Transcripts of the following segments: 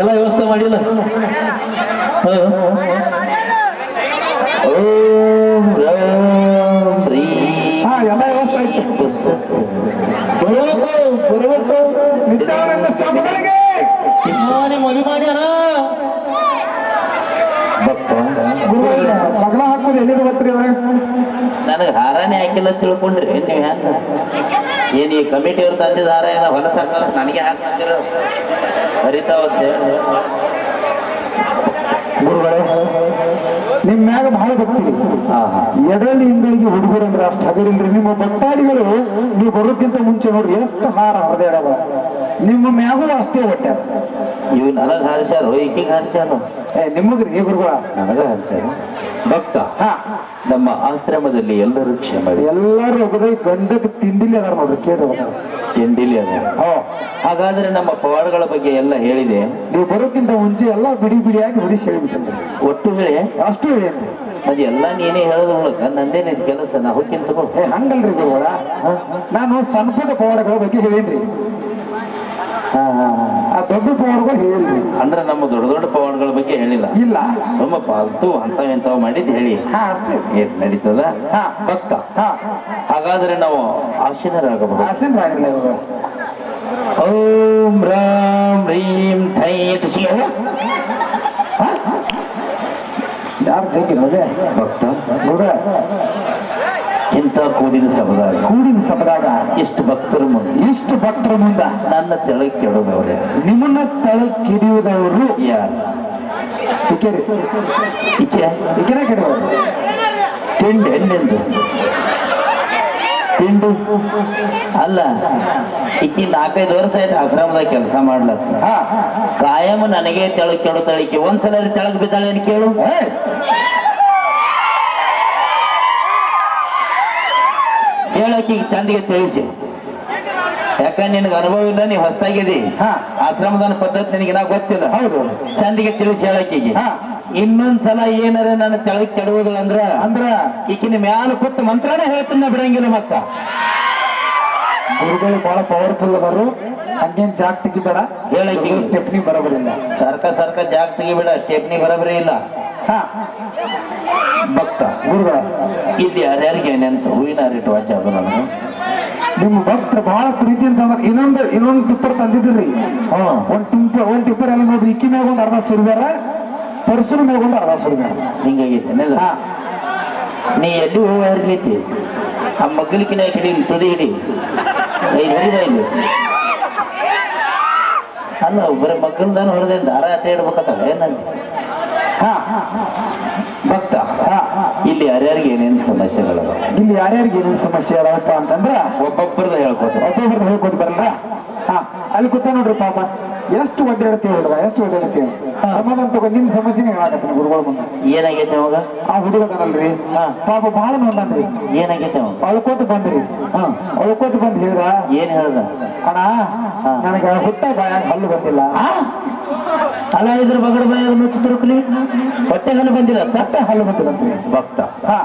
ಎಲ್ಲ ವ್ಯವಸ್ಥೆ ಮಾಡಿಲ್ಲ. ಓ ಓಂ ರಾಮ್ ರೀಂ. ಹಾ ಎಲ್ಲ ವ್ಯವಸ್ಥೆ ಆಯ್ತು. ಬರಬೇಕು ಬರಬೇಕು ನಿತ್ಯಾನಂದ ಸ್ವಾಮಿಗಳಿಗೆ. ನಿಮ್ಮ ಅಭಿಮಾನಿಯನ ಭಕ್ತ. ಗುರುಗಳೇ ಮಗಳ ಹಾಕೋದು ಎಲ್ಲಿದೆ ಗೊತ್ತ್ರಿ ಅವ್ರೆ? ನನಗೆ ಹಾರಾನೇ ಹಾಕಿಲ್ಲ ತಿಳ್ಕೊಂಡ್ರಿ. ನೀವು ಹೆಂಗ ಏನು ಈ ಕಮಿಟಿಯವ್ರು ತಂದಿದ್ದಾರೆ ಏನೋ ಹೊಲಸ ನನಗೆ ಹಾಕ್ತಿರ ಹರಿತಾವತ್ತೆ ಗುರುಗಳೇ ನಿಮ್ಮ ಮ್ಯಾಗ ಬಹಳ ಭಕ್ತಿ ಎಡಳಿ ಇಂಗಳಿಗೆ ಹುಡುಗರು ಅಂದ್ರೆ ಅಷ್ಟು ಹಗರಿಲ್ರಿ. ನಿಮ್ಮ ಭಕ್ತಾದಿಗಳು ನೀವು ಬರೋಕ್ಕಿಂತ ಮುಂಚೆ ನೋಡ್ರಿ ಎಷ್ಟು ಹಾರ ಹರಿದಾಡವ ನಿಮ್ಮ ಮ್ಯಾಗೂ ಅಷ್ಟೇ ಹೊಟ್ಟೆ. ಇವ್ ನನಗ್ ಹಾರಿಸ್ಯಾರು. ಈಕಿಗೆ ಹಾರಿಸ್ಯಾರು ಏ ನಿಮಗ್ರಿ ಗುರುಗಳ? ನನಗ ಹಾರಿಸ್ಯಾರು. ಭಕ್ತ. ಹಾ. ನಮ್ಮ ಆಶ್ರಮದಲ್ಲಿ ಎಲ್ಲರೂ ಕ್ಷಮ ಎಲ್ಲರೂ ಒಬ್ಬರು ಗಂಡಕ್ಕೆ ತಿಂಡಿಲಿ ಅದಾರ ನೋಡ್ರಿ ಕೇಳಿ ತಿಂಡಿಲಿ ಅದ ಹಾಗಾದ್ರೆ ನಮ್ಮ ಪವಾಡಗಳ ಬಗ್ಗೆ ಎಲ್ಲ ಹೇಳಿದೆ. ನೀವು ಬರೋಕ್ಕಿಂತ ಮುಂಚೆ ಎಲ್ಲ ಬಿಡಿ ಬಿಡಿಯಾಗಿ ಬಿಡಿಸಿ ಹೇಳಿ ಒಟ್ಟು ಹೇಳಿ. ಅಷ್ಟು ಹೇಳಿ ಅದು ಎಲ್ಲ ನೀನೇ ಹೇಳೋದ್ರ ಮೂಲಕ ನಂದೇನ ಕೆಲಸ ನಾ ಹೋಗ್ತೀನಿ ತಗೋ. ಹಂಗಲ್ರಿ ಗುರುವಾರ ನಾನು ಸಣ್ಣ ಪುಟ್ಟ ಪವಾಡಗಳ ಬಗ್ಗೆ ಹೇಳೇನ್ರಿ. ಆ ದೊಡ್ಡ ಪವನ್ಗಳು ಹೇಳಿ ಅಂದ್ರೆ ನಮ್ಮ ದೊಡ್ಡ ದೊಡ್ಡ ಪವನ್ಗಳ ಬಗ್ಗೆ ಹೇಳಿಲ್ಲ. ಇಲ್ಲ. ತುಂಬ ಪಾಲ್ತು ಅಂತ ಇಂಥವು ಮಾಡಿದ್ ಹೇಳಿ. ಹಾ ಅಷ್ಟೇ. ಏನ್ ನಡೀತದ? ಹಾ. ಭಕ್ತ. ಹಾ. ಹಾಗಾದ್ರೆ ನಾವು ಆಶೀನರಾಗಬಹುದು. ಆಶೀನರಾಗಿಲ್ಲ ಇವಾಗ. ಓಂ ರಾಮ್ ರೀಂ ಥೈ ಶಿವ ಯಾರು ಜಗ್ಗಿ ನೋಡಿ ಭಕ್ತ. ಗುರುಗಳ ಇಂಥ ಕೂಡಿನ ಸಬದಾಗ ಕೂಡಿನ ಸಭದಾಗ ಎಷ್ಟು ಭಕ್ತರು ಮುಂದೆ? ಇಷ್ಟು ಭಕ್ತರ ಮುಂದ? ನನ್ನ ತೆಳಗ್ ಕೆಡೋದವ್ರೆ. ನಿಮ್ಮನ್ನ ತೆಳಗ್ ಕಿಡಿಯುವುದವರು ಯಾರು? ಇಕೆರಿ ಇಕೆ? ಇಕೆರೆ ತಿಂಡಿ ಎಣ್ಣೆಂದು ತಿಂಡು? ಅಲ್ಲ ಈಕಿ ನಾಲ್ಕೈದು ವರ್ಷ ಆಯ್ತು ಆಶ್ರಮದಾಗ ಕೆಲಸ ಮಾಡ್ಲತ್ತ. ಕಾಯಂ ನನಗೆ ತೆಳಗ್ ಕೆಡುತ್ತಾಳಿಕೆ ಒಂದ್ಸಲ ತೆಳಗ್ ಬಿದ್ದಾಳೆ ಕೇಳು. ಹೇಳಕ್ಕೆ ಚಂದಿಗೆ ತಿಳಿಸಿ. ಯಾಕಂದ್ರೆ ನಿನಗೆ ಅನುಭವ ಇಲ್ಲ ನೀ ಹೊಸ್ತಾಗಿದಿ ಆಶ್ರಮದಾನ ಆಶ್ರಮದ ಪದ್ಧತಿ ನಿನಗೆ ನಾ ಗೊತ್ತಿಲ್ಲ. ಹೌದು. ಚಂದಿಗೆ ತಿಳಿಸಿ ಹೇಳಕ್ಕಿಗೆ. ಹಾ. ಇನ್ನೊಂದ್ಸಲ ಏನಾರ ನನ್ನ ತೆಳಗ್ ಕೆಡುವುದಿಲ್ಲ ಅಂದ್ರ ಅಂದ್ರ? ಈಕಿನ ಮ್ಯಾಲ ಕೂತು ಮಂತ್ರನೇ ಹೇಳ್ತೀನಿ ಬಿಡಂಗಿಲ್ಲ ಮತ್ತ. ಗುರುಗಳು ಬಹಳ ಪವರ್ಫುಲ್ ಅದಾರು ಹಂಗೇನ್ ಜಾಗ ತೆಗಿಬೇಡ. ಹೇಳಕ್ಕೆ ಸ್ಟೆಪ್ನಿ ಬರೋಬರಿಲ್ಲ ಸರ್ಕ ಸರ್ಕ ಜಾಗ ತೆಗಿಬೇಡ ಸ್ಟೆಪ್ನಿ ಬರೋಬರಿ ಇಲ್ಲ. ಹಾ. ಭಕ್ತ. ಗುರುಗಳ ಇಲ್ಲಿ ಯಾರ್ಯಾರಿಗೆ ಏನೇನು ಹೂವಿನ ರೇಟ್ ವಾಚ್ ಅದು ನನಗೆ ನಿಮ್ಮ ಭಕ್ತರು ಬಹಳ ಪ್ರೀತಿ ಅಂತ ಇನ್ನೊಂದು ಇನ್ನೊಂದು ಟಿಪ್ಪರ್ ತಂದಿದ್ರಿ ಒಂದು ಒಂದ್ ಟಿಪ್ಪರ್ ಒಂದು ಟಿಪ್ಪರ್ ಎಲ್ಲ ನೋಡ್ರಿ ಇಕ್ಕಿ ಮ್ಯಾಗ ಒಂದ್ ಅರ್ಧ ಸುರಿದಾರ ಪರಸುರ ಮ್ಯಾಗ ಒಂದು ಅರ್ಧ ಸುರಿದಾರ. ಹಿಂಗಾಗಿತ್ತು ನೀ ಎಲ್ಲಿ ಹೂವು ಹರಿಲೈತಿ? ಆ ಮಗ್ಗಲಿಕಿನ ಹಿಡಿ ತುದಿ ಹಿಡಿ. ಐದು ಹರಿದ ಇಲ್ಲಿ. ಅಲ್ಲ ಬರೀ ಮಗ್ಗಲ್ದಾನ ಹೊರದೆ ದಾರ ಅಟ್ಟ ಇಡ್ಬೇಕಲ್ಲ ಏನಲ್ಲಿ ಹಾ. ಇಲ್ಲಿ ಯಾರ್ಯಾರಿಗೆ ಏನೇನು ಸಮಸ್ಯೆಗಳವ? ಇಲ್ಲಿ ಯಾರ್ಯಾರಿಗೆ ಏನೇನು ಸಮಸ್ಯೆ ಅದಾವಪ್ಪ ಅಂತಂದ್ರ ಒಬ್ಬೊಬ್ಬರದ ಹೇಳ್ಬೋದು ಒಬ್ಬೊಬ್ರದ್ದು ಹೇಳ್ಕೊತ ಬರಲ್ಲ? ಹಾ ಅಲ್ಲಿ ಕೂತ ನೋಡ್ರಿ ಪಾಪ. ಎಷ್ಟು ಒದ್ದಾಡ್ತೀವಿ ಹುಡುಗ ಎಷ್ಟು ಒದ್ದಾಡ್ತೀವಿ ಸಮಾಧಾನ ತಗೋ ನಿನ್ ಸಮಸ್ಯೆನೇ ಹೇಳಾಕತ್ತೀನಿ ಗುರುಗಳ ಮುಂದೆ. ಏನಾಗೈತೆ ಅವಾಗ? ಆ ಹುಡುಗ ಅದನಲ್ರಿ. ಹಾ. ಪಾಪ ಬಹಳ ನೋಂದನ್ರಿ ಏನಾಗೈತೆ ಅಳ್ಕೋತ ಬಂದ್ರಿ. ಹಾ. ಅಳ್ಕೋತ ಬಂದ್ ಹೇಳ್ದ? ಏನ್ ಹೇಳ್ದ? ಅಣ್ಣ ನನಗೆ ಹುಟ್ಟ ಬಾಯ ಹಲ್ಲು ಬಂದಿಲ್ಲ? ಅಲ್ಲ ಇದ್ರ ಬಗಡ ಬಾಯ ಹೊಟ್ಟೆ ಹಲ್ಲು ಬಂದಿಲ್ಲ. ತಟ್ಟ ಹಲ್ಲು ಬಂದಿಲ್ಲಂತ್ರಿ ಭಕ್ತ. ಹಾ.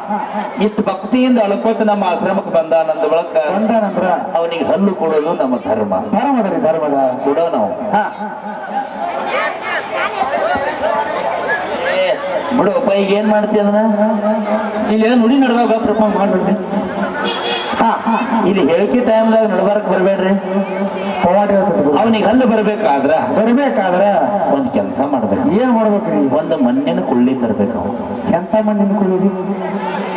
ಇಷ್ಟು ಭಕ್ತಿಯಿಂದ ಅಳ್ಕೋತ ನಮ್ಮ ಆಶ್ರಮಕ್ಕೆ ಬಂದ ನಂದ ಬಳಕ ನಂತರ? ಅವನಿಗೆ ಹಲ್ಲು ಕೊಡೋದು ನಮ್ಮ ಧರ್ಮ. ಧರ್ಮದ ರೀ ಧರ್ಮದ. ಕೊಡೋ ನಾವು. ಹಾ. ಬಿಡು ಅಪ್ಪ ಈಗ ಏನ್ ಮಾಡ್ತೀಯ ಅದನ್ನ? ಇಲ್ಲಿ ಏನ್ ನುಡಿ ನಡುವಾಗ ಪ್ರಪಂಚ ಮಾಡ್ಬಿಡ್ರಿ ಹಾ ಇಲ್ಲಿ ಹೇಳಿಕೆ ಟೈಮ್ದಾಗ ನಡ್ಬಾರಕ್ ಬರ್ಬೇಡ್ರಿ. ಅವನಿಗೆ ಅಲ್ಲಿ ಬರ್ಬೇಕಾದ್ರ ಬರ್ಬೇಕಾದ್ರ ಒಂದ್ ಕೆಲಸ ಮಾಡ್ಬೇಕು. ಏನ್ ಮಾಡ್ಬೇಕ್ರಿ? ಒಂದು ಮಣ್ಣಿನ ಕುಳ್ಳಿ ತರ್ಬೇಕು ಅವ ಎಂತ ಮಣ್ಣಿನ ಕುಳ್ಳಿ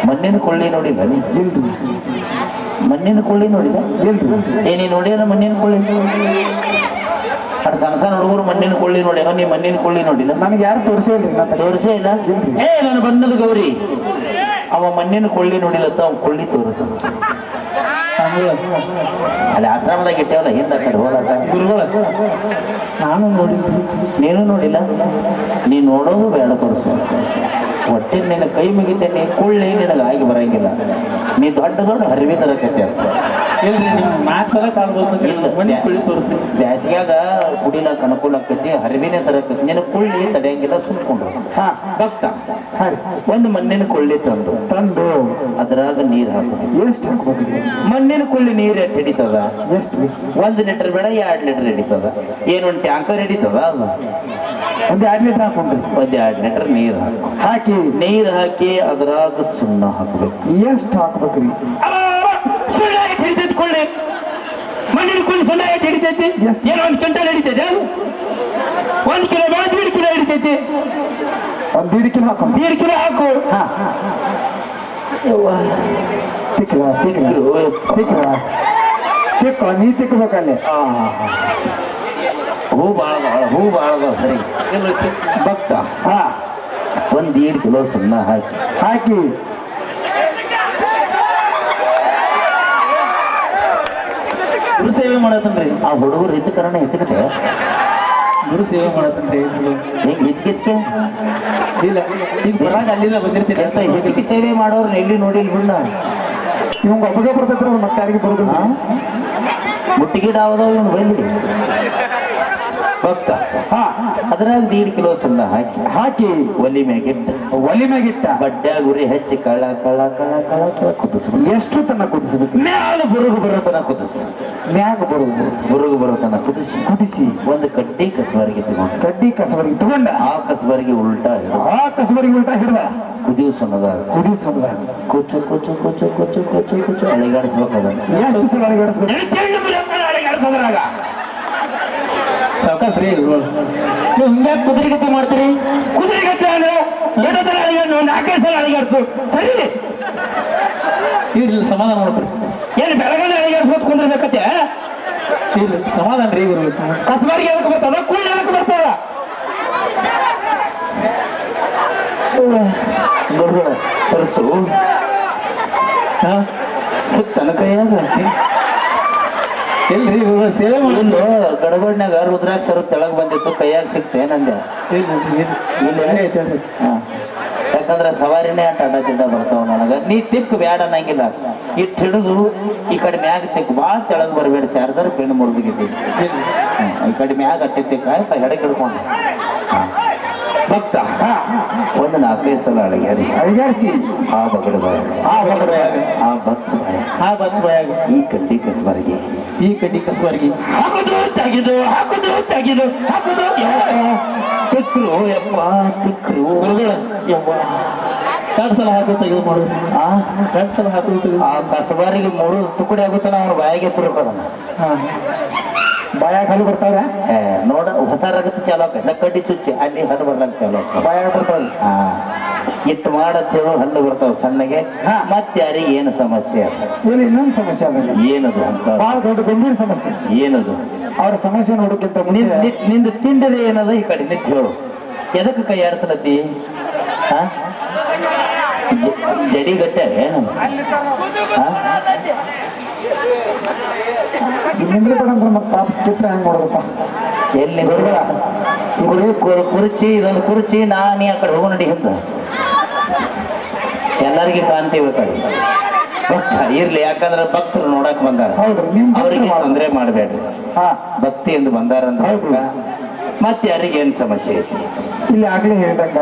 ಮಣ್ಣಿನ ಕುಳ್ಳಿ ನೋಡಿಲ್ಲ ಇಲ್ರಿ. ಮಣ್ಣಿನ ಕುಳ್ಳಿ ನೋಡಿಲ್ಲ ಇಲ್ರಿ. ಏ ನೀ ನೋಡಿಯಲ್ಲ ಮಣ್ಣಿನ ಕುಳ್ಳಿ? ಸಣ್ಣ ಸಣ್ಣ ಹುಡುಗರು ಮಣ್ಣಿನ ಕೊಳ್ಳಿ ನೋಡಿ ನೀ ಮಣ್ಣಿನ ಕೊಳ್ಳಿ ನೋಡಿಲ್ಲ. ನನಗೆ ಯಾರು ತೋರಿಸೇ ಇಲ್ಲ ತೋರಿಸೇ ಇಲ್ಲ? ಏ ನಾನು ಬಣ್ಣದ ಗೌರಿ. ಅವ ಮಣ್ಣಿನ ಕೊಳ್ಳಿ ನೋಡಿಲ್ಲ ಅವ್ ಕೊಳ್ಳಿ ತೋರಿಸ ಅಲ್ಲಿ ಆಶ್ರಮದಾಗ ಇಟ್ಟೇವಲ್ಲ ಹಿಂದೆ ಕಡೆ ಹೋದಾಗ ಗುರುಗಳ ನಾನು ನೋಡಿ ನೀನು ನೋಡಿಲ್ಲ? ನೀ ನೋಡೋದು ಬೇಡ ತೋರಿಸು. ಒಟ್ಟಿನ ನಿನ್ನ ಕೈ ಮುಗಿತೇನೆ ಕೊಳ್ಳಿ ನಿನಗೆ ಆಗಿ ಬರಂಗಿಲ್ಲ. ನೀ ದೊಡ್ಡ ದೊಡ್ಡ ಹರಿವಿ ತರಕತ್ತೆ ಅಂತ ಇಲ್ರಿ ನಿಮ್ ನಾಲ್ಕು ಸಲ ಕಾಲ್. ಮನೆ ಕುಳಿ ತೋರಿಸ್ರಿ ಬ್ಯಾಸಿಗ್ಯಾಗ ಕುಡಿಲಾಕ ಅನುಕೂಲ ಆಕತಿ ಹರಿವಿನೇ ತರಕತಿ ನಿನ್ನ ಕುಳ್ಳಿ ತಡೆಯಂಗಿಲ್ಲ ಸುಮ್ಕೊಂಡು ಹಾ ಭಕ್ತ. ಒಂದು ಮಣ್ಣಿನ ಕುಳ್ಳಿ ತಂದು. ತಂದು. ಅದ್ರಾಗ ನೀರ್ ಹಾಕಬೇಕು. ಎಷ್ಟು ಮಣ್ಣಿನ ಕುಳ್ಳಿ ನೀರ್ ಎಷ್ಟು ಹಿಡಿತದ? ಎಷ್ಟು? ಒಂದ್ ಲೀಟರ್ ಬೇಡ ಎರಡ್ ಲೀಟರ್ ಹಿಡಿತದ. ಏನು ಒಂದ್ ಟ್ಯಾಂಕರ್ ಹಿಡಿತದ ಅಲ್ಲ ಒಂದು ಎರಡು ಲೀಟರ್ ಹಾಕೊಂಡ್ರಿ ಒಂದ್ ಎರಡ್ ಲೀಟರ್ ನೀರ್ ಹಾಕು ಹಾಕಿ. ನೀರು ಹಾಕಿ ಅದ್ರಾಗ ಸುಣ್ಣ ಹಾಕ್ಬೇಕು. ಎಷ್ಟು ಹಾಕ್ಬೇಕ್ರಿ? ಸುಳ್ಳ ಹಿಡಿತೈತಿ ಕೊಳ್ಳಿ ಕೂಲಿ ಸಣ್ಣ ಏಟ್ ಹಿಡಿತೈತಿ? Yes. ಏನೋ ಒಂದು ಕ್ವಿಂಟಲ್ ಹಿಡಿತೈತೆ ಒಂದು ಕಿಲೋ ಬೇಡ ದೀಡ್ ಕಿಲೋ ಹಿಡಿತೈತಿ. ಒಂದು ದೀಡ್ ಕಿಲೋ ಹಾಕು. ದೀಡ್ ಕಿಲೋ ಹಾಕು. ತಿಕ್ಕಲ ತಿಕ್ಕಲ ತಿಕ್ಕಲ ತಿಕ್ಕ ನೀ ತಿಕ್ಕಬೇಕಲ್ಲಿ ಹೂ ಬಾಳ ಬಾಳ ಹೂ ಬಾಳ ಬಾ ಸರಿ. ಭಕ್ತ. ಹಾ. ಒಂದು ದೀಡ್ ಕಿಲೋ ಸುಣ್ಣ ಹಾಕಿ. ಹಾಕಿ. ಗುರು ಸೇವೆ ಮಾಡತ್ತನ್ರಿ. ಆ ಹುಡುಗರು ಹೆಚ್ಚಕರಣ ಹೆಚ್ಚಕತೆ ಗುರು ಸೇವೆ ಮಾಡತ್ತನ್ರಿ ಹೆಂಗ್ ಹೆಚ್ಚಿಗೆ ಇಲ್ಲ ಈಗ ಬರಾಗ ಅಲ್ಲಿಂದ ಬಂದಿರ್ತೀನಿ ಅಂತ ಹೆಚ್ಚಿಗೆ ಸೇವೆ ಮಾಡೋರ್ನ ಎಲ್ಲಿ ನೋಡಿಲ್ ಬಿಡ್ನ ಇವಂಗ ಒಬ್ಬಗೆ ಬರ್ತೈತ್ರಿ ಮತ್ತೆ ಯಾರಿಗೆ ಬರೋದು. ಮುಟ್ಟಿಗೆ ಅವದವ ಇವನು ಬೈಲಿ. ಭಕ್ತ. ಹಾ ಅದ್ರಾಗ ದೀಡ್ ಕಿಲೋ ಸುಣ್ಣ ಹಾಕಿ. ಹಾಕಿ. ಒಲಿ ಮ್ಯಾಗಿಟ್ಟ ಒಲಿ ಮ್ಯಾಗಿಟ್ಟ ಬಡ್ಡ ಗುರಿ ಹಚ್ಚಿ ಕಳ್ಳ ಕಳ್ಳ ಕಳ್ಳ ಕಳ ಕಳ ಕುದಿಸ್ ಎಷ್ಟು ತನ ಕುದಿಸ್ಬೇಕು? ಮ್ಯಾಲ ಬುರುಗು ಬರೋತನ ಕುದಿಸ್. ಮ್ಯಾಗ ಬರುಗು ಬುರುಗು ಬರೋತನ ಕುದಿಸಿ. ಕುದಿಸಿ. ಒಂದು ಕಡ್ಡಿ ಕಸವರಿಗೆ ತಗೊಂಡು. ಕಡ್ಡಿ ಕಸವರಿಗೆ ತಗೊಂಡ. ಆ ಕಸವರಿಗೆ ಉಲ್ಟಾ ಆ ಕಸವರಿಗೆ ಉಲ್ಟಾ ಹಿಡ್ದ. ಕುದಿಯು ಸುಣ್ಣದಾಗ ಕುದಿಸೋದ ಕೊಚ್ಚು ಕೊಚ್ಚು ಕೊಚ್ಚು ಕೊಚ್ಚು ಕೊಚ್ಚು ಕೊಚ್ಚು. ಅಳಿಗಾಡಿಸ್ಬೇಕದ ಎಷ್ಟು ಸಲ ಅಳಿಗಾಡಿಸ್ಬೇಕು ತೆಳ್ಳು ಬುಡಕ್ಕ ಅಡಗಾಡ್ಸೋದ್ರಾಗ ಸಾವಕಾಶ ರೀ ನೀವು ಹಿಂಗೆ ಕುದುರೆ ಗತಿ ಮಾಡ್ತೀರಿ? ಕುದುರೆ ಗತಿ ಅಂದ್ರೆ ನಾಲ್ಕೈದು ಸಲ ಅಳಿಗಾಡ್ತು ಸರಿ? ಇಲ್ಲ ಸಮಾಧಾನ ಮಾಡ್ಕೊರಿ. ಏನು ಬೆಳಗಾವಿ ಕುಂದ್ರೆ ಕುಂದಿರ್ಬೇಕತ್ತೆ? ಇಲ್ಲ ಸಮಾಧಾನ ರೀ ಗುರು. ಕಸಬಾರಿಗೆ ಎದಕ್ಕೆ ಬರ್ತದ ಕೂಡ ಎದಕ್ಕೆ ಬರ್ತದ ನೋಡ್ಬೇಡ ತರಿಸು. ಹಾ ಸುತ್ತನ ಕೈಯಾಗ ಎಲ್ರಿ ರುದ್ರಾಕ್ಷ ಸೇವೆ ತೆಳಗ್ ಬಂದಿತ್ತು ಕೈಯಾಗ ಸಿಕ್ತೇನಂದೆ ಹಾ. ಯಾಕಂದ್ರೆ ಸವಾರಿನೇ ಆಟ ಅಡ್ಡ ತಿಡ್ಡ ಬರ್ತಾವ ನನಗೆ. ನೀ ತಿಕ್ ಬ್ಯಾಡ ಅನ್ನಂಗಿಲ್ಲ ಇಟ್ಟು ಹಿಡಿದು ಈ ಕಡೆ ಮ್ಯಾಗ ತಿಕ್ ಭಾಳ ತೆಳಗ್ ಬರಬೇಡ ಚಾರ್ಜರ್ ಪೆಣ್ ಮುರಿದಿದ್ದಿ ಈ ಕಡೆ ಮ್ಯಾಗ ಅಟ್ಟಿ ತಿಕ್ಕ ಆಯ್ತಾ ಕಿಡ್ಕೊಂಡು ಹಾ. ಒಂದು ನಾಲ್ಕೈದು ಸಲ ಅಳಗ್ಯಾಡಿ ಅಳಗಾಡಿಸಿ ಆ ಬಗಡ ಬಾಯ ಆ ಹೊರಗಡೆ ಆ ಬಚ್ಚ ಬಾಯ ಆ ಬಚ್ ಬಾಯಾಗ ಈ ಕಡ್ಡಿ ಕಸಬರಿಗೆ ಈ ಕಡ್ಡಿ ಕಸಬಾರ್ಗಿ ಹಾಕುದು ತೆಗೆದು ಹಾಕುದು ತೆಗೆದು ಹಾಕುದು ತಿಕ್ರು ಯಪ್ಪ ತಿಕ್ರು ಗುರುಗಳ ಎರಡು ಸಲ ಹಾಕಿ ತೆಗೆದು ಮಾಡೋದು ಆ? ಎರಡು ಸಲ ಹಾಕಿ ಆ ಕಸಬಾರಿಗೆ ಮೂರು ತುಕಡಿ ಆಗುತ್ತಾನ ಅವ್ರ ಬಾಯಿಗೆ ತುರುಕೋದನ ಹಾ. ಬಾಯಾಗ ಹಲ್ಲು ಬರ್ತಾವ್ರ? ನೋಡ ಹೊಸ ರಗತ್ ಚಾಲೋ ಕಡ್ಡಿ ಚುಚ್ಚಿ ಅಲ್ಲಿ ಹಲ್ಲು ಬರ್ಲಕ್ ಚಾಲೋ. ಬಾಯಾಗ ಬರ್ತಾವ ಆ ಇಟ್ಟು ಮಾಡತ್ತೇಳು ಹಲ್ಲು ಬರ್ತಾವ ಸಣ್ಣಗೆ. ಮತ್ತೆ ಯಾರಿಗೆ ಏನು ಸಮಸ್ಯೆ ಇನ್ನೊಂದು ಸಮಸ್ಯೆ ಅದ ಏನದು ಅಂತ? ಬಹಳ ದೊಡ್ಡ ಗಂಭೀರ ಸಮಸ್ಯೆ. ಏನದು? ಅವ್ರ ಸಮಸ್ಯೆ ನೋಡೋಕ್ಕಿಂತ ನಿಂದು ತಿಂಡದ ಏನದ? ಈ ಕಡೆ ನಿಂತು ಹೇಳು. ಎದಕ್ಕೆ ಕೈ ಆಡ್ಸಲತ್ತಿ? ಹಾ? ಜಡಿ ಗಟ್ಟೆ ಏನು? ಹಾ ನಿಂದ್ರೆ ಪಾಪ ಸ್ಕಿಟ್ರೆ ಹಂಗೆ ಮಾಡೋದಪ್ಪ ಎಲ್ಲಿ ಬರ್ಬೇಡ ಇವರು ಕುರ್ಚಿ ಇದೊಂದು ಕುರ್ಚಿ ನಾನು ಆ ಕಡೆ ಹೋಗೋ ನಡಿ ಹಿಂದ. ಎಲ್ಲರಿಗೆ ಕಾಂತಿ ಬೇಕಾಗಿ ಭಕ್ತ ಇರ್ಲಿ ಯಾಕಂದ್ರೆ ಭಕ್ತರು ನೋಡಕ್ ಬಂದಾರ. ಅವರಿಗೆ ತೊಂದರೆ ಮಾಡಬೇಡ್ರಿ. ಹಾ. ಭಕ್ತಿಯಿಂದ ಬಂದಾರ ಅಂತ. ಮತ್ತೆ ಯಾರಿಗೆ ಏನ್ ಸಮಸ್ಯೆ ಐತಿ? ಇಲ್ಲಿ ಆಗ್ಲೇ ಹೇಳ್ದಂಗ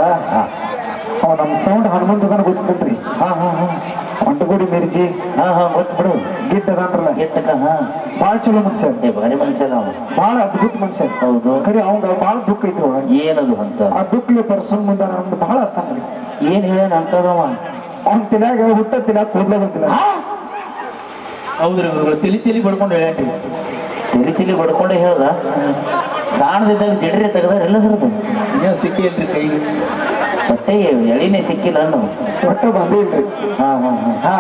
ನಮ್ಮ ಸೌಂಡ್ ಹನುಮಂತ ಗೊತ್ತೇನ್ರಿ ಹಾ ಹಾ ಹಾ. ಒಂಟಗೋಡಿ ಮಿರ್ಜಿ. ಹಾ ಹಾ. ಗೊತ್ತು ಬಿಡು. ಗಿಡ್ಡ ಅದಾನ್ರಲ್ಲ ಕೆಟ್ಟಕ ಹಾ. ಭಾಳ ಚಲೋ ಮನುಷ್ಯ ಏ ಭಾರಿ ಮನುಷ್ಯ ನಾವು ಭಾಳ ಅದ್ಭುತ ಮನುಷ್ಯ ಹೌದು. ಖರೆ ಅವಂಗ ಭಾಳ ದುಃಖ ಐತಿ ಒಳಗೆ. ಏನದು ಅಂತ? ಆ ದುಃಖ ಪರ್ಸನ್ ಮುಂದೆ ನಮ್ದು ಭಾಳ ಮಾಡಿ ಏನ್ ಹೇಳೋಣ ಅಂತದವ ಅವ್ನ ತಿನ್ನಾಗ ಹುಟ್ಟ ತಿನ್ಯಾಗ ಕೂದ್ಲ ಬಂದಿಲ್ಲ. ಹೌದ್ರಿ ಗುರುಗಳು ತಿಳಿ ತಿಳಿ ಬಡ್ಕೊಂಡು ಹೇಳಿ ತಿಳಿ ತಿಳಿ ಬಡ್ಕೊಂಡೆ ಹೇಳ್ದ? ಸಾಣದಿದ್ದಾಗ ಜಡ್ರಿ ತೆಗ್ದಾರ ಎಲ್ಲ ಇನ್ನೇನು ಸಿಕ್ಕಿ ಕೈಗೆ? ಬಟ್ಟೆ ಎಳಿನೇ ಸಿಕ್ಕಿಲ್ಲ ಅನ್ನು. ಒಟ್ಟ ಬಂದಿಲ್ರಿ ಹಾ ಹಾ ಹಾ. ಹಾ.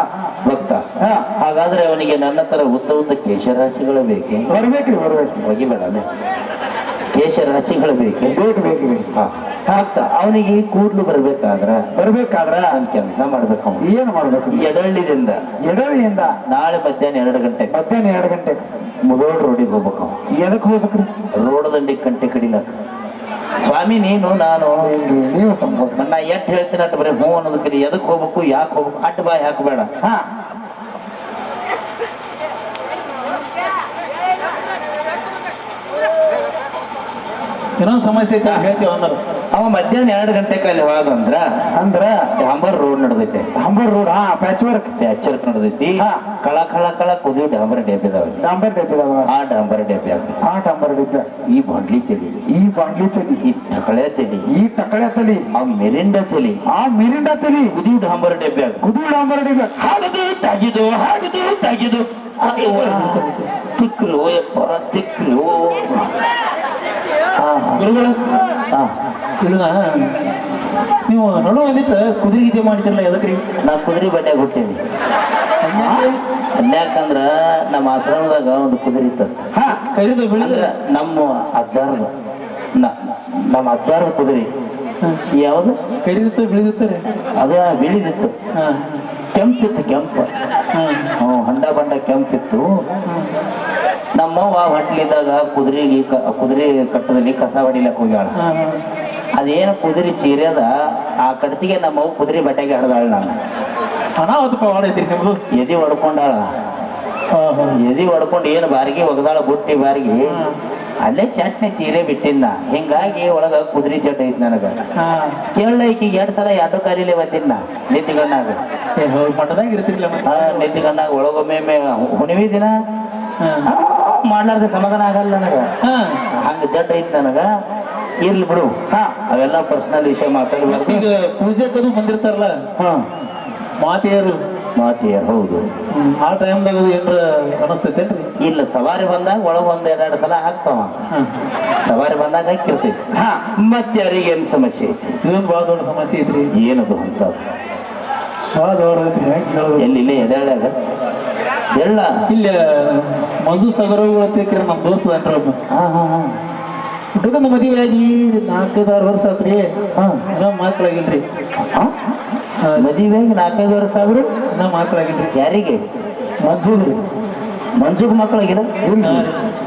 ಭಕ್ತ ಹಾ. ಹಾಗಾದ್ರೆ ಅವನಿಗೆ ನನ್ನ ತರ ಉದ್ದ ಉದ್ದ ಕೇಶರಾಶಿಗಳು ಬೇಕೆ? ಬರ್ಬೇಕ್ರಿ ಬರ್ಬೇಕು ಹೋಗಿಬೇಡ ಕೇಶರಾಶಿಗಳು ಬೇಕೆ? ಬೇಕು ಬೇಕು ಹಾ. ಭಕ್ತ ಅವನಿಗೆ ಕೂದಲು ಬರ್ಬೇಕಾದ್ರ? ಬರ್ಬೇಕಾದ್ರ? ಅವ್ನ ಕೆಲಸ ಮಾಡ್ಬೇಕು ಅವ್ನು. ಏನ್ ಮಾಡ್ಬೇಕು? ಎಡಳ್ಳಿದಿಂದ ಎಡಳ್ಳಿಯಿಂದ ನಾಳೆ ಮಧ್ಯಾಹ್ನ ಎರಡು ಗಂಟೆ ಮಧ್ಯಾಹ್ನ ಎರಡು ಗಂಟೆ ಮುದೋಳ್ ರೋಡಿಗೆ ಹೋಗ್ಬೇಕು ಅವ ಏನಕ್ಕೆ ಹೋಗ್ಬೇಕ್ರಿ? ರೋಡ್ ದಂಡಿ ಕಂಟೆ ಕಡಿಲಾಕ ಸ್ವಾಮಿ ನೀನು ನಾನು. ನೀವು ನಾ ಎಟ್ ಹೇಳ್ತೀನಿ ಅಟ್ ಬರೀ ಹ್ಞೂ ಅನ್ನೋದಕ್ಕೆ ಎದಕ್ಕೆ ಹೋಗ್ಬೇಕು ಯಾಕೆ ಹೋಗ್ಬೇಕು? ಅಡ್ಡ ಬಾಯಿ ಹಾಕಬೇಡ. ಹಾ. ಇನ್ನೊಂದು ಸಮಸ್ಯೆ ಐತೆ ಹೇಳ್ತೀವಿ ಅಂದ್ರೆ. ಅವ ಮಧ್ಯಾಹ್ನ ಎರಡು ಗಂಟೆ ಅಲ್ಲಿ ಹೋದಂದ್ರ ಅಂದ್ರ ಡಾಂಬರ್ ರೋಡ್ ನಡೆದೈತೆ. ಡಾಂಬರ್ ರೋಡ್ ಹಾ ಪ್ಯಾಚ್ ವರ್ಕ್ ಎಚ್ಚರಿಕೆ ನಡೆದೈತಿ. ಹಾ. ಕಳ ಕಳ ಕಳ ಕುದಿ ಡಾಂಬರ್ ಇದಾವೆ ಡಾಂಬರ್ ಡಬ್ಬಿದಾವ ಆ ಡಾಂಬರ್ ಯಾಕೆ ಆ ಡಾಂಬರ್ ಡಬ್ಬ ಈ ಬಾಂಡ್ಲಿ ತಲಿ ಈ ಬಾಂಡ್ಲಿ ತಲಿ ಈ ಟಕಳೆ ತಲಿ ಈ ತಕಳೆ ತಲಿ. ಆ ಮೆರಿಂಡ ತಲಿ. ಆ ಮೆರಿಂಡ ತಲಿ. ಕುದಿ ಡಾಂಬರ್ ಡೇಪ್ ಕುದಿ ಡಾಂಬರ್ ಡಬ್ಬ ಹಾಗದು ತೆಗೆದು ಹಾಗದು ತೆಗೆದು. ತಿಕ್ರು ಎಪ್ಪ ತಿಕ್ರು ಹಾ ಗುರುಗಳು. ಹಾ ಇದನ್ನ ನೀವು ನೋಡೋ ಅಂದಿತ್ತು ಕುದುರೆ ಗೀತೆ ಮಾಡ್ತಿರಲ್ಲ ಎದಕ್ರಿ ನಾ ಕುದುರೆ ಬಡ್ಡ್ಯಾಗ ಕೊಟ್ಟೇನಿ ಅಲ್ಯಾಕಂದ್ರ ನಮ್ಮ ಆಶ್ರಮದಾಗ ಒಂದು ಕುದುರೆ ಇತ್ತು. ಅಂದ್ರ ನಮ್ಮ ಅಜ್ಜಾರದ ನಮ್ಮ ಅಜ್ಜಾರದ ಕುದುರೆ. ಯಾವುದು? ಕೈದಿತ್ತು ರೀ. ಅದ ಬಿಳಿದಿತ್ತು. ಹಾ. ಕೆಂಪಿತ್ತು ಕೆಂಪು. ಹ್ಞೂ ಹಂಡ ಬಂಡ ಕೆಂಪಿತ್ತು. ನಮ್ಮವ್ವ ಹೊಟ್ಲಿದ್ದಾಗ ಕುದುರೆಗೆ ಕುದುರೆ ಕಟ್ಟದಲ್ಲಿ ಕಸ ಹೊಡಿಲಕ್ಕೆ ಹೋಗ್ಯಾಳ. ಅದೇನು ಕುದುರೆ ಚೀರ್ಯದ ಆ ಕಡತಿಗೆ ನಮ್ಮವ್ವ ಕುದುರೆ ಬಟ್ಟೆಗೆ ಹಡ್ದಾಳ ನಾನು. ಅನಾಹುತ ಮಾಡೈತ್ರಿ ನಿಮ್ದು. ಎದಿ ಹೊಡ್ಕೊಂಡಾಳ. ಎದಿ ಹೊಡ್ಕೊಂಡು ಏನು ಬಾರಿಗೆ ಒಗದಾಳ ಬುಟ್ಟಿ ಬಾರಿಗೆ. ಅಲ್ಲೇ ಚಟ್ನಿ ಚೀರೆ ಬಿಟ್ಟಿನ ಹಿಂಗಾಗಿ ಒಳಗ ಕುದುರೆ ಜಡ್ ಐತಿ ನನಗ. ಕೇಳ ಈಕಿಗೆ ಎರಡ್ ಸಲ ಎರಡು ಕಾಲಿಲೆ ಬಂದಿನ ನಿದ್ದಿಗಣ್ಣಾಗ ಮಠದಾಗ ಇರ್ತಿರ್ಲಿಲ್ಲ ನಿದ್ದಿಗಣ್ಣಾಗ ಒಳಗೊಮ್ಮೆ ಹುಣಿವಿ ದಿನ. ಮಾಡ್ಲಾರ್ದ ಸಮಾಧಾನ ಆಗಲ್ಲ ನನಗ. ಹಾ. ಹಂಗ ಜಡ್ ಐತಿ ನನಗ. ಇರ್ಲಿ ಬಿಡು. ಹಾ. ಅವೆಲ್ಲ ಪರ್ಸನಲ್ ವಿಷಯ ಮಾತಾಡ್ಬಾರ್ದು. ಈಗ ಪೂಜೆಕ್ಕದು ಬಂದಿರ್ತಾರಲ್ಲ? ಹಾ. ಮಾತೆಯರು. ಮಾತಿಯರು ಹೌದು. ಆ ಟೈಮ್ದಾಗ ಏನ್ರ ಅನಸ್ತೈತೇನ್ರಿ? ಇಲ್ಲ ಸವಾರಿ ಬಂದಾಗ ಒಳಗ ಒಂದ್ ಎರಡು ಸಲ ಹಾಕ್ತಾವ. ಸವಾರಿ ಬಂದಾಗ ಹಾಕಿರ್ತೈತಿ. ಹಾ. ಮತ್ತೆ ಯಾರಿಗೆ ಏನ್ ಸಮಸ್ಯೆ ಐತಿ? ಇದೊಂದು ಭಾಳ ದೊಡ್ಡ ಸಮಸ್ಯೆ ಐತ್ರಿ. ಏನದು ಅಂತ? ಭಾಳ ದೊಡ್ಡ ಐತ್ರಿ ಹೆಂಗ್ ಹೇಳೋದು? ಎಲ್ಲಿ ಇಲ್ಲೇ ಎದೆಳ್ಯಾಗ ಎಳ್ಳ. ಇಲ್ಲ ಮಂಜು ಸಾಗರ ನಮ್ ನಮ್ಮ ದೋಸ್ತ ಒಬ್ಬ ಹಾ ಹಾ ಹಾ. ಹುಡುಗನ ಮದುವೆ ಆಗಿ ನಾಲ್ಕೈದು ಆರು ವರ್ಷ ಆತ್ರಿ. ಇನ್ನ ಆಗಿಲ್ರಿ ಮದುವೆ ಮದುವೆಗೆ ನಾಲ್ಕೈದು ವರ್ಷ ಆದ್ರು? ಇನ್ನ ಮಕ್ಕಳಾಗಿಲ್ರಿ ಯಾರಿಗೆ? ಮಂಜೂರಿ ಮಂಜುಗ್ ಮಕ್ಕಳಾಗಿಲ್ಲ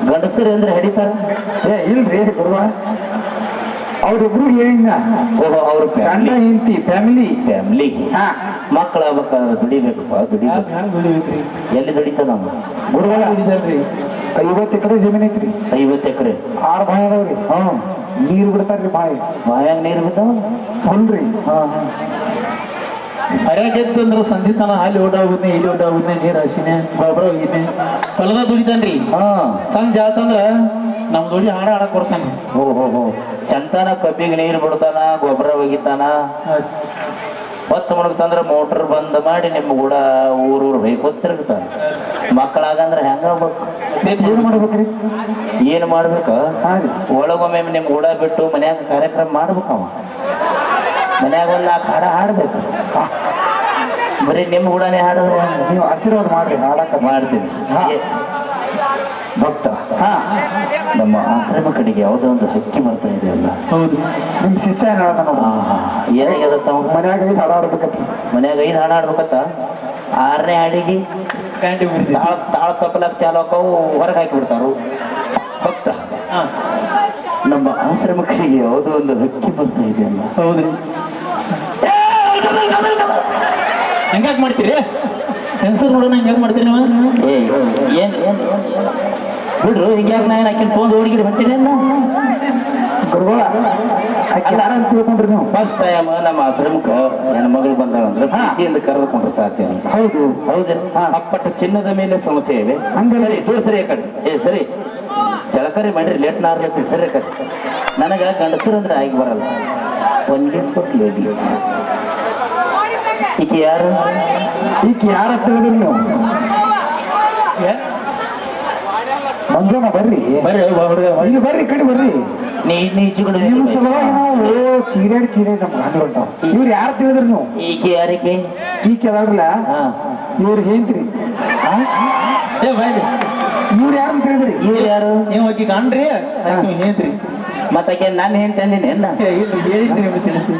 ಗಂಡಸರು ಅಂದ್ರೆ ಹಡಿತಾರ? ಏ ಇಲ್ರಿ. ಗುರುವ. ಅವ್ರಿಬ್ರು ಹೇಳಿನ ಓಹೋ ಅವ್ರ ಗಂಡ ಹೆಂಡತಿ ಫ್ಯಾಮಿಲಿ ಫ್ಯಾಮಿಲಿ ಹಾ. ಮಕ್ಕಳಾಗ್ಬೇಕಾದ್ರೆ ದುಡಿಬೇಕಪ್ಪ ದುಡಿಬೇಕು. ಎಲ್ಲಿ ದುಡಿತ ನಮ್ಮ ಗುರುಗಳ ಐವತ್ತು ಎಕರೆ ಜಮೀನ್ ಐತ್ರಿ. ಐವತ್ತು ಎಕರೆ. ಆರು ಬಾಯಿ ಅದಾವ್ರಿ. ಹಾ ನೀರ್ ಬಿಡ್ತಾರ್ರಿ ಬಾಯಿ. ಬಾಯಾಗ ನೀರು ಬಿಡ್ತಾವ ಫುಲ್ರಿ. ಹಾ ಹಾ ಹರ್ಯಾಗೆದ್ದು ಅಂದ್ರೆ ಸಂಜೆ ತನ ಅಲ್ಲಿ ಓಡಾಗುದ್ನೆ ಇಲ್ಲಿ ಓಡಾಗುದ್ನೆ ನೀರ್ ಹಸಿನೆ ಗೊಬ್ಬರ ಹೋಗಿದ್ನೆ ಹೊಲದ ದುಡಿತಾನ್ರಿ. ಹಾ. ಸಂಜೆ ಆತಂದ್ರ ನಮ್ ದುಡಿ ಹಾಡ ಆಡಕ್ ಕೊಡ್ತಾನ್ರಿ. ಓ ಹೋ ಹೋ ಚಂತಾನ ಕಬ್ಬಿಗೆ ನೀರು ಬಿಡ್ತಾನ ಗೊಬ್ಬರ ಒಗಿತಾನ ಹೊತ್ತು ಮುಳುಗ್ತಂದ್ರೆ ಮೋಟ್ರ್ ಬಂದ್ ಮಾಡಿ ನಿಮ್ಮ ಕೂಡ ಊರೂರು ಬೈಕೋತಿರ್ಗತ ಮಕ್ಕಳಾಗಂದ್ರೆ ಹೆಂಗಾಗ್ಬೇಕು ಏನ್ ಮಾಡ್ಬೇಕ್ರಿ? ಏನ್ ಮಾಡ್ಬೇಕ? ಒಳಗೊಮ್ಮೆ ನಿಮ್ ಕೂಡ ಬಿಟ್ಟು ಮನ್ಯಾಗ ಕಾರ್ಯಕ್ರಮ ಮಾಡ್ಬೇಕವ ಮನ್ಯಾಗ ಒಂದ್ ನಾಲ್ಕು ಹಾಡ ಹಾಡ್ಬೇಕು. ಬರೀ ನಿಮ್ ಕೂಡನೇ ಹಾಡಿದ್ರೆ? ನೀವು ಆಶೀರ್ವಾದ ಮಾಡ್ರಿ ಹಾಡಕ ಮಾಡ್ತೀನಿ. ಭಕ್ತ. ಹಾ. ನಮ್ಮ ಆಶ್ರಮ ಕಡೆಗೆ ಯಾವುದೋ ಒಂದು ಹಕ್ಕಿ ಬರ್ತಾ ಇದೆ ಅಲ್ಲ. ಹೌದು. ನಿಮ್ ಶಿಷ್ಯ ಏನ್? ಮನ್ಯಾಗ ಐದು ಹಾಡ ಆಡ್ಬೇಕತ್ತ ಮನ್ಯಾಗ ಐದು ಹಾಡು ಆಡ್ಬೇಕತ್ತ ಆರನೇ ಹಾಡಿಗೆ ತಾಳ ತಾಳ ತಪ್ಪಲಾಕ್ ಚಾಲು ಹಾಕವು ಹೊರಗೆ ಹಾಕಿ ಬಿಡ್ತಾರು. ಭಕ್ತ. ಹಾ. ನಮ್ಮ ಆಶ್ರಮ ಕಡೆಗೆ ಯಾವುದೋ ಒಂದು ಹಕ್ಕಿ ಬರ್ತಾ ಇದೆ ಅಲ್ಲ. ಹೌದ್ರಿ. ಹೆಂಗ್ಯಾಕ್ ಮಾಡ್ತೀರಿ? ಹೆಂಗಸರು ನೋಡೋಣ ಹೆಂಗ್ಯಾಕ್ ಮಾಡ್ತೀರಿ ನೀವು? ಏ ಏನ್ ಏನ್? ಬಿಡ್ರು ಹಿಂಗ್ಯಾಗ ನಾನು ಆಕಿನ ಫೋನ್ ಹುಡುಗಿರಿ ಹೊಂಟಿನಿ ಗುರುಗಳ ಯಾರ ಅಂತ ತಿಳ್ಕೊಂಡ್ರಿ ನೀವು? ಫಸ್ಟ್ ಟೈಮ್ ನಮ್ಮ ಆಶ್ರಮಕ್ಕೆ ನನ್ನ ಮಗಳು ಅಂದ್ರೆ ಪ್ರೀತಿಯಿಂದ ಕರೆದುಕೊಂಡ್ರೆ ಸಾಧ್ಯ ಹೌದು. ಹೌದೇನು ಅಪ್ಪಟ್ಟ ಚಿನ್ನದ ಮೇಲೆ ಸಮಸ್ಯೆ ಇದೆ. ಹಂಗಲ್ಲ. ಸರಿ ದೂರ ಸರಿ ಕಡೆ. ಏ ಸರಿ. ಚಳಕರಿ ಮಾಡ್ರಿ ಲೇಟ್ ನಾರ್ಲತ್ತಿ ಸರಿ ಕಡೆ. ನನಗ ಗಂಡಸರು ಅಂದ್ರೆ ಆಗಿ ಬರಲ್ಲ. ಒನ್ಲಿ ಗಿಟ್ ಲೇಡೀಸ್ ಈಕೆ ಯಾರು? ಈಕೆ ಯಾರ ಅಂತ ಹೇಳಿದ್ರಿ ನೀವು ಮಂಜುನ ಬರ್ರಿ. ಬರ್ರಿ ಹುಡುಗ ಇಲ್ಲಿ ಬರ್ರಿ. ಈ ಕಡೆ ಬರ್ರಿ. ನೀ ನೀ ಈಚೆಗಡೆ ನಿಮ್ ನಿಂತು ಬಾ. ಸಲುವಾಗಿ ನಾವು ಚೀರೇಡ್ ಚೀರೇಡ್ ನಮ್ಗೆ ಹಂಗ ಹೊಂಟಾವ. ಇವ್ರು ಯಾರು ತಿಳಿದ್ರಿ ನೀವು? ಈಕೆ ಯಾರಿಕೆ? ಈಕೆ ಅದಾರಲ್ಲ ಹಾ. ಇವ್ರು ಏನ್ತ್ರಿ ಏ ಬರ್ರಿ. ಇವ್ರು ಯಾರು ತಿಳಿದ್ರಿ? ಇವ್ರು ಯಾರು? ನೀವು ಹೋಗಿ ಕಾಣ್ರಿ ಆಕಿ ಮತ್ತೆ ಮತ್ತಾಕೆ ನಾನು ಹೇಳ್ತೇನೆ ಇಲ್ರಿ ಹೇಳಿದ್ರಿ ನಿಮ್ಗೆ ತಿಳಿಸಿ.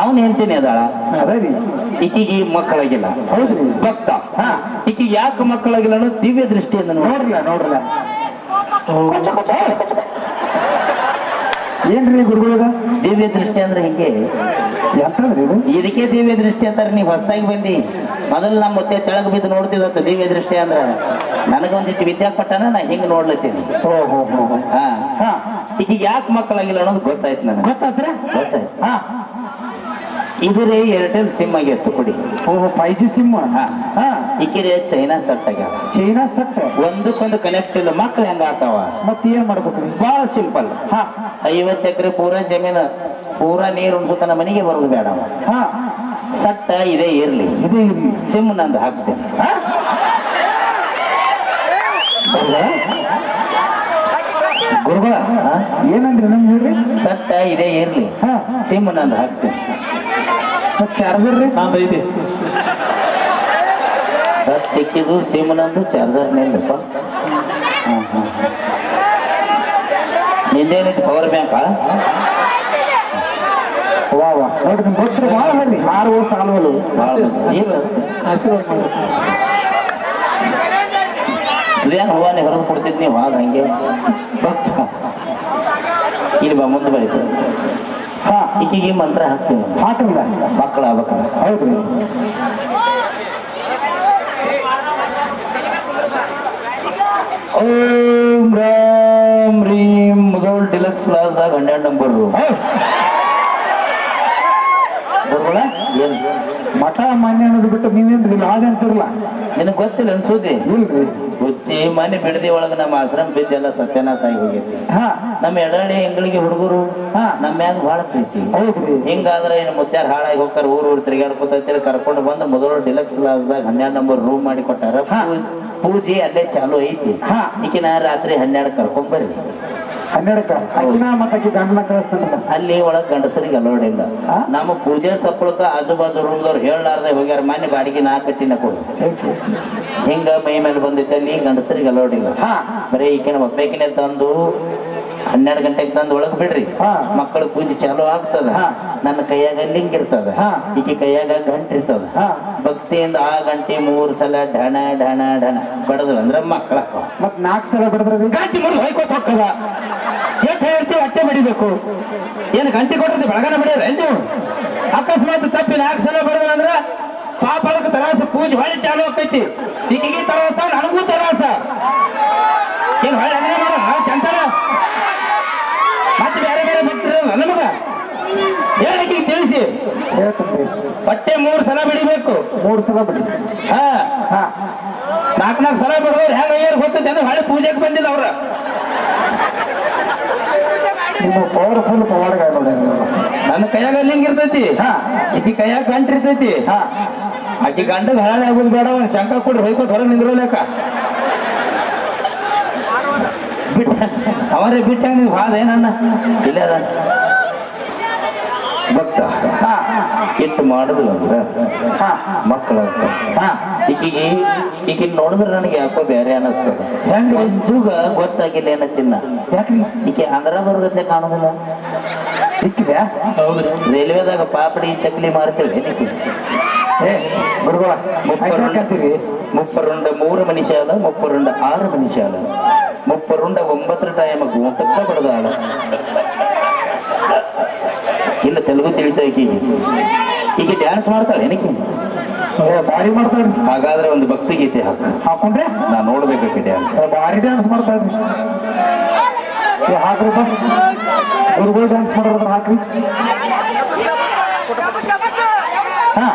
ಅವನು ಹೇಳ್ತೀನಿ ಅದಾಳ. ಅದೇ ರೀ. ಈಕಿಗೆ ಮಕ್ಕಳಾಗಿಲ್ಲ. ಹೌದ್ರಿ. ಭಕ್ತ. ಹಾ. ಈಕಿಗೆ ಯಾಕೆ ಮಕ್ಕಳಾಗಿಲ್ಲ ಅನ್ನೋ ದಿವ್ಯ ದೃಷ್ಟಿಯಿಂದ ನೋಡಿ ನೋಡ್ರಲ್ಲ ನೋಡ್ರಲ್ಲ. ಏನ್ರಿ ಗುರುಗಳ ದಿವ್ಯ ದೃಷ್ಟಿ ಅಂದ್ರೆ ಹಿಂಗೆ. ಎಂತದ್ರಿ ಇದು? ಇದಕ್ಕೆ ದಿವ್ಯ ದೃಷ್ಟಿ ಅಂತಾರೆ ನೀವು ಹೊಸದಾಗಿ ಬಂದಿ. ಮೊದಲು ನಮ್ಮ ಮತ್ತೆ ತೆಳಗ್ ಬಿದ್ದು ನೋಡ್ತಿದ್ದ ದಿವ್ಯ ದೃಷ್ಟಿ ಅಂದ್ರ ನನಗೊಂದಿಟ್ಟು ವಿದ್ಯಾ ಪಟ್ಟನ ನಾ ಹಿಂಗ್ ನೋಡ್ಲತ್ತೀನಿ. ಓ ಹೋ ಹೋ ಹೋ. ಹಾ. ಹಾ. ಈಗ ಯಾಕೆ ಮಕ್ಕಳಾಗಿಲ್ಲ ಅನ್ನೋದು ಗೊತ್ತಾಯ್ತು ನನಗೆ. ಗೊತ್ತಾತ್ರ? ಗೊತ್ತಾಯ್ತು. ಹಾ. ಇದ್ರೆ ಏರ್ಟೆಲ್ ಸಿಮ್ ಆಗಿತ್ತು ಕೊಡಿ ಓಹೋ ಫೈವ್ ಜಿ ಸಿಮ್ ಈಕಿರೆ ಚೈನಾ ಸೆಟ್ ಆಗ್ಯಾವ ಚೈನಾ ಸೆಟ್? ಒಂದಕ್ಕೊಂದು ಕನೆಕ್ಟ್ ಇಲ್ಲ ಮಕ್ಳು ಹೆಂಗ ಆತಾವ ಮತ್ತೆ ಏನ್ ಮಾಡ್ಬೇಕು? ಬಹಳ ಸಿಂಪಲ್ ಹಾ. ಐವತ್ತು ಎಕರೆ ಪೂರಾ ಜಮೀನು ಪೂರಾ ನೀರು ಉಣ್ಸುತ್ತ ನಮ್ಮ ಮನೆಗೆ ಬರೋದು ಬೇಡ. ಹಾ. ಸಟ್ಟ ಇದೇ ಇರ್ಲಿ. ಇದೇ ಇರ್ಲಿ. ಸಿಮ್ ನಂದು ಹಾಕ್ತೇನೆ? ಗುರುಗಳ? ಏನಂದ್ರೆ ನಮ್ಗೆ ಹೇಳ್ರಿ ಸಟ್ಟ ಇದೇ ಇರ್ಲಿ. ಹಾ. ಸಿಮ್ ನಂದು ಹಾಕ್ತೇನೆ. ಚಾರ್ಜರ್ ರೀ? ನಂದು ಐತಿ. ಸತ್ ತಿಕ್ಕಿದು ಸಿಮ್ ನಂದು ಚಾರ್ಜರ್ ನಿಂದಪ್ಪ ನಿಂದೇನೈತಿ ಪವರ್ ಬ್ಯಾಂಕಾ ವಾ ವಾ. ನೋಡ್ರಿ ನಿಮ್ ಭಕ್ತರು ಭಾಳ ಇದೇನು ಹೂವಾನೆ ಹೊರಗೆ ಕೊಡ್ತಿದ್ ನೀವು ಹಾಗೆ. ಭಕ್ತ ಇಲ್ಲಿ ಬಾ ಮುಂದೆ ಬರೀತು ಹಾ ಈಕಿಗೆ ಮಂತ್ರ ಹಾಕ್ತೀನಿ. ಹಾಕಲ್ಲ ಮಕ್ಕಳು ಆಗ್ಬೇಕಲ್ಲ ಹೌದ್ರಿ. ಓಂ ರಾಮ್ ರೀಂ ಮುದೋಳ್ ಡಿಲಕ್ಸ್ ಲಾಸ್ದಾಗ ಹನ್ನೆರಡು ನಂಬರು ಗುರುಗಳ ಏನು? ಮಠ ಮಾನ್ಯ ಅನ್ನೋದು ಬಿಟ್ಟು ನೀವೇನ್ರಿ ಲಾಜ್ ಅಂತಿರಲ್ಲ? ನಿನಗೆ ಗೊತ್ತಿಲ್ಲ ಅನ್ಸುದಿ? ಇಲ್ರಿ. ಹುಚ್ಚಿ ಮನೆ ಬಿಡದಿ ಒಳಗೆ ನಮ್ಮ ಆಶ್ರಮ ಬಿದ್ದೆಲ್ಲ ಸತ್ಯನಾಶ ಆಗಿ ಹೋಗೈತಿ. ಹಾ. ನಮ್ಮ ಎಡಾಣಿ ಎಂಗಳಿಗೆ ಹುಡುಗರು ಹಾ. ನಮ್ಮ ಮ್ಯಾಗ ಬಹಳ ಪ್ರೀತಿ. ಹೌದ್ರಿ. ಹಿಂಗಾದ್ರೆ ಏನು ಮುತ್ಯಾರ ಹಾಳಾಗಿ ಹೋಗ್ತಾರೆ ಊರು ಊರು ತಿರುಗಾಡ್ಕೊತೈತಿ ಕರ್ಕೊಂಡು ಬಂದು ಮೊದಲು ಡಿಲಕ್ಸ್ ಲಾಸ್ದಾಗ ಹನ್ನೆರಡು ನಂಬರ್ ರೂಮ್ ಮಾಡಿ ಕೊಟ್ಟಾರ. ಪೂಜೆ ಅಲ್ಲೇ ಚಾಲು ಐತಿ. ಹಾ. ಈಕಿನ ರಾತ್ರಿ ಹನ್ನೆರಡು ಕರ್ಕೊಂಡ್ ಬರ್ರಿ. ಹನ್ನೆರಡಕ್ಕ ಅಕ್ಕಿನ ಮತ್ತ ಅಕ್ಕಿ ಗಂಡನ ಕಳಿಸ್ತಾನಲ್ಲ ಅಲ್ಲಿ ಒಳಗ್ ಗಂಡಸರಿಗೆ ಅಲೋಡ್ ಇಲ್ಲ ನಮ್ಮ ಪೂಜೆ ಸಪ್ಪಳಕ ಆಜು ಬಾಜು ರೂಮ್ದವ್ರು ಹೇಳಲಾರ್ದೆ ಹೋಗ್ಯಾರ ಮನೆ ಬಾಡಿಗೆ ನಾ ಕಟ್ಟಿನ ಕೊಡು. ಹಿಂಗ ಮೈ ಮೇಲೆ ಬಂದಿದ್ದಲ್ಲಿ ಗಂಡಸರಿಗೆ ಅಲೋಡ್ ಇಲ್ಲ ಹಾ. ಬರೀ ಈಕಿನ ಒಬ್ಬಾಕಿನೇ ತಂದು ಹನ್ನೆರಡು ಗಂಟೆಗೆ ತಂದು ಒಳಗ್ ಬಿಡ್ರಿ. ಮಕ್ಕಳು ಪೂಜೆ ಚಾಲು ಆಗ್ತದ. ಹಾ. ನನ್ನ ಕೈಯಾಗ ಲಿಂಗ್ ಇರ್ತದ. ಈಕೆ ಕೈಯಾಗ ಗಂಟೆ ಇರ್ತದ. ಹಾ. ಭಕ್ತಿಯಿಂದ ಆ ಗಂಟೆ ಮೂರು ಸಲ ಢಣ ಢಣ ಢಣ ಬಡದ್ರ ಅಂದ್ರ ಮಕ್ಕಳ. ಮತ್ ನಾಲ್ಕು ಸಲ ಬಡದ್ರಿ ಗಂಟೆ ಮುರಿದು ಹೋಯ್ಕೋತ ಹೋಗ್ತದ. ಎಷ್ಟು ಹೇಳ್ತೀವಿ ಅಟ್ಟೆ ಬಡಿಬೇಕು. ಏನು ಗಂಟೆ ಕೊಟ್ಟಿರ್ತೀವಿ ಬೆಳಗಾನ ಬಡಿಯೋರು? ನೀವು ಅಕಸ್ಮಾತ್ ತಪ್ಪಿ ನಾಲ್ಕು ಸಲ ಬಡದ್ರ ಅಂದ್ರೆ ಪಾಪ ಅದಕ್ಕೆ ತರಾಸ ಪೂಜೆ ಹೊಳೆ ಚಾಲು ಆಗ್ತೈತಿ. ಈಗ ತರಾಸ ನನಗೂ ತರಾಸ. ಏನು ಹೊಳೆ ಅದನ್ನೇ ಮಾಡ ಚಂತನ ಮತ್ತೆ ಬೇರೆ ಬೇರೆ ಭಕ್ತರಲ್ಲ ನಮಗ ಹೇಳಕ್ಕೆ ತಿಳಿಸಿ? ಬಟ್ಟೆ ಮೂರು ಸಲ ಬಿಡಿಬೇಕು. ಮೂರು ಸಲ ಬಿಡಿ. ಹಾ. ಹಾ. ನಾಲ್ಕು ನಾಲ್ಕು ಸಲ ಬಿಡೋರು ಹೆಂಗ ಗೊತ್ತೈತೆ ಅಂದ್ರೆ ಹೊಳೆ ಪೂಜೆಗೆ ಬಂದಿಲ್ಲ ಅವ್ರ. ನಿಮ್ಮ ಪವರ್ಫುಲ್ ಪವಾಡಗ ನೋಡಿ. ನನ್ನ ಕೈಯಾಗ ಲಿಂಗ್ ಇರ್ತೈತಿ? ಹಾ. ಈಕಿ ಕೈಯಾಗ ಗಂಟ ಇರ್ತೈತಿ. ಹಾ. ಆಕಿ ಗಂಡಗ ಹಾಳೆ ಆಗೋದು ಬೇಡ ಒಂದ್ ಶಂಕ ಕೊಡ್ರಿ ಹೊಯ್ಕೋತ ಹೊರಗೆ ನಿಂದ್ರೋಲೇಕ ಬಿಟ್ಟ. ಅವರೇ ಬಿಟ್ಟ ನೀವು ಹಾದ ಏನಣ್ಣ ಇಲ್ಲ ಅದ ಭಕ್ತ. ಇಟ್ಟು ಮಾಡುದಿಲ್ಲ ಅಂದ್ರ ಹಾ ಈಕಿಗೆ ಈಕಿನ್ ನೋಡಿದ್ರೆ ನನಗೆ ಯಾಕೋ ಬೇರೆ ಅನಸ್ತದ. ಹೆಂಗ್? ಗೊತ್ತಾಗಿಲ್ಲ ಏನ ತಿನ್ನ. ಯಾಕ್ರಿ? ಈಕೆ ಆಂಧ್ರದವ್ರಗತ್ತೆ ಕಾಣೋದಿಲ್ಲ. ಸಿಕ್ಕಿದ್ಯಾ? ರೈಲ್ವೆದಾಗ ಪಾಪಡಿ ಚಕ್ಲಿ ಮಾರ್ತೇವೆ ಈಕಿ ಏ ಗುರುಗಳ ಮುಪ್ಪರುಂಡ ಮೂರು ಮನುಷ್ಯ ಅಲ್ಲ ಮುಪ್ಪರುಂಡ ಆರು ಮನುಷ್ಯ ಅಲ್ಲ ಮುಪ್ಪರುಂಡ ಒಂಬತ್ತರ ಟೈಮ್ ಗೋಟಕ್ಕ ಬಡದಾಳ. ಇಲ್ಲ ತೆಲುಗು ತಿಳಿತಾ ಈಕಿಗೆ ಈಕೆ ಡ್ಯಾನ್ಸ್ ಮಾಡ್ತಾಳೆ ಏನಕ್ಕೆ? ಬಾರಿ ಭಾರಿ ಮಾಡ್ತಾಳ್ರಿ ಹಾಗಾದ್ರೆ ಒಂದು ಭಕ್ತಿ ಗೀತೆ ಹಾಕ. ಹಾಕೊಂಡ್ರೆ? ನಾ ನೋಡ್ಬೇಕು ಡ್ಯಾನ್ಸ್ ಬಾರಿ ಭಾರಿ ಡ್ಯಾನ್ಸ್ ಮಾಡ್ತಾಳೆ ಹಾಕ್ರಿ ಗುರುಗಳು ಡ್ಯಾನ್ಸ್ ಮಾಡೋದ್ರ ಹಾಕ್ರಿ. ಹಾ.